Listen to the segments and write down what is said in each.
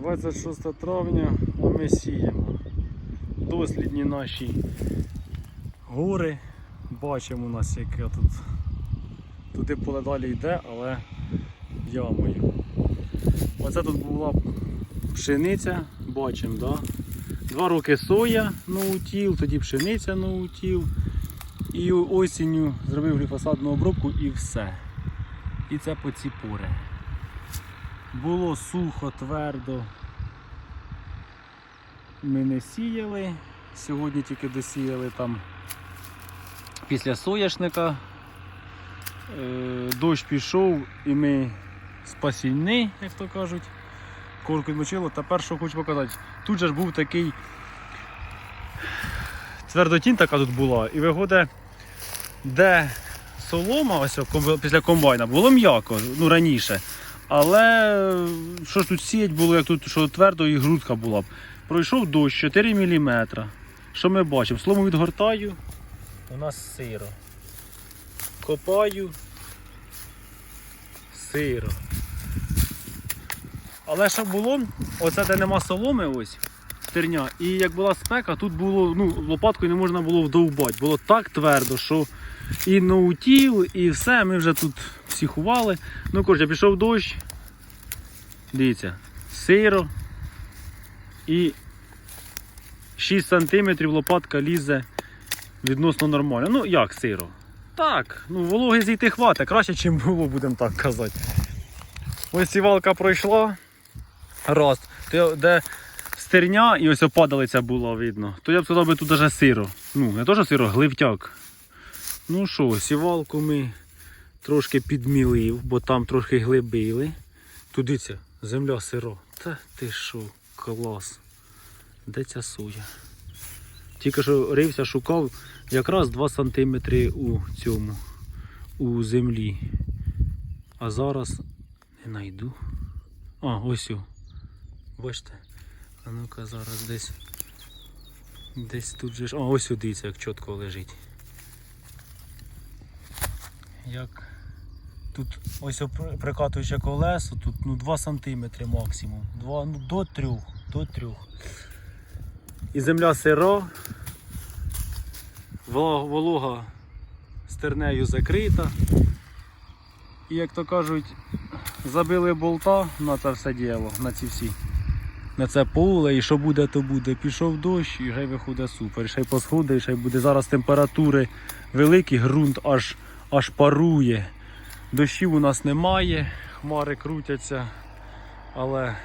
26 травня, а ми сіємо. Дослідні наші гори. Бачимо у нас яке тут. Туди поле далі йде, але ямою. Оце тут була пшениця, бачимо, да? Два роки соя ноутіл, тоді пшениця ноутіл. І осінню зробив гліфосадну обробку і все. І це по ці пори. Було сухо, твердо. Ми не сіяли. Сьогодні тільки досіяли там після соняшника. Е, Дощ пішов і ми спасінні, як то кажуть. Корку відмочило. Тепер що хочу показати. Тут же ж був такий твердотінь така тут була. І виходить, де солома, ось після комбайна, було м'яко, ну раніше. Але що ж тут сіять було, як тут що твердо і грудка була б. Пройшов дощ 4 мм. Що ми бачимо? Слому відгортаю. У нас сиро. Копаю. Сиро. Але що було, оце де нема соломи, ось стерня. І як була спека, тут було, ну, лопаткою не можна було вдовбати. Було так твердо, що і ноутіл, і все, ми вже тут психували. Ну, коротше, пішов дощ. Дивіться, сиро. І 6 см лопатка лізе відносно нормально. Ну, як сиро? Так, ну вологи зійти хватить, краще, ніж було, будемо так казати. Ось сівалка пройшла. Раз. Де стерня і ось опадалиця була видно, то я б сказав би тут даже сиро. Ну, не то, що сиро, гливтяк. Ну що, сівалку ми трошки підмілив, бо там трохи глибили. Тудиться, земля сиро. Та ти що, клас. Де ця соя? Тільки що рився, шукав якраз 2 см у цьому, у землі. А зараз не знайду. А, ось. Бачите? А ну-ка зараз десь. Десь тут же ж. А, ось дивіться, як чітко лежить. Як тут ось прикатуюче колесо, тут ну, 2 см максимум. 2, ну, до 3, до 3. І земля сира, волога, стернею закрита. І як то кажуть, забили болта на це все діло, на ці всі. На це поле, і що буде, то буде. Пішов дощ і вже виходить супер. Ще й посходить, ще й буде зараз температури великі, ґрунт аж, аж парує. Дощів у нас немає, хмари крутяться, але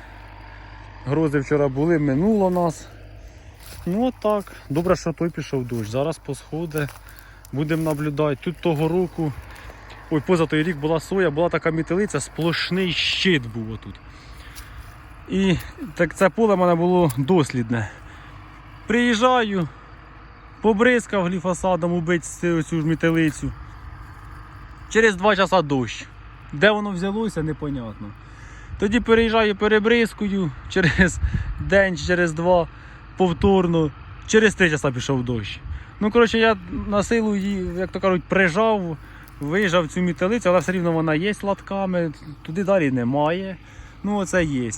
грози вчора були, минуло нас. Ну так. Добре, що той пішов дощ. Зараз посходить. Будемо наблюдати. Тут того року, ой, поза той рік була соя, була така мітелиця, сплошний щит був отут. І так це поле в мене було дослідне. Приїжджаю, побризкав гліфосадом убити цю ж мітелицю. Через два часа дощ. Де воно взялося, непонятно. Тоді переїжджаю, перебризкую через день, через два повторно. Через три часа пішов дощ. Ну, коротше, я на силу її, як то кажуть, прижав, вижав цю мітелицю, але все рівно вона є латками, туди далі немає. Ну, оце є.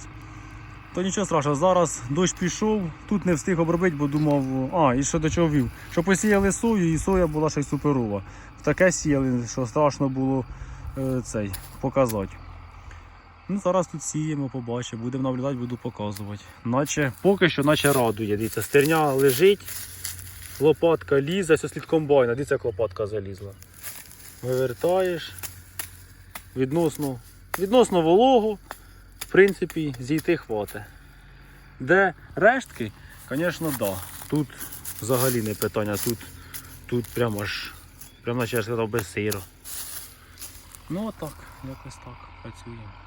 То нічого страшного, зараз дощ пішов, тут не встиг обробити, бо думав, а, і що до чого вів. Що посіяли сою, і соя була ще й суперова. Таке сіяли, що страшно було е, цей, показати. Ну, зараз тут сіємо, побачимо, будемо наблюдати, буду показувати. Наче, поки що наче радує. Дивіться, стерня лежить, лопатка лізе, ось слід комбайна, дивіться, як лопатка залізла. Вивертаєш. Відносно, відносно волого, в принципі, зійти хватить. Де рештки, звісно. Да. Тут взагалі не питання, тут, тут прямо аж, прямо наче я сказав, без сиру. Ну отак, якось так працюємо.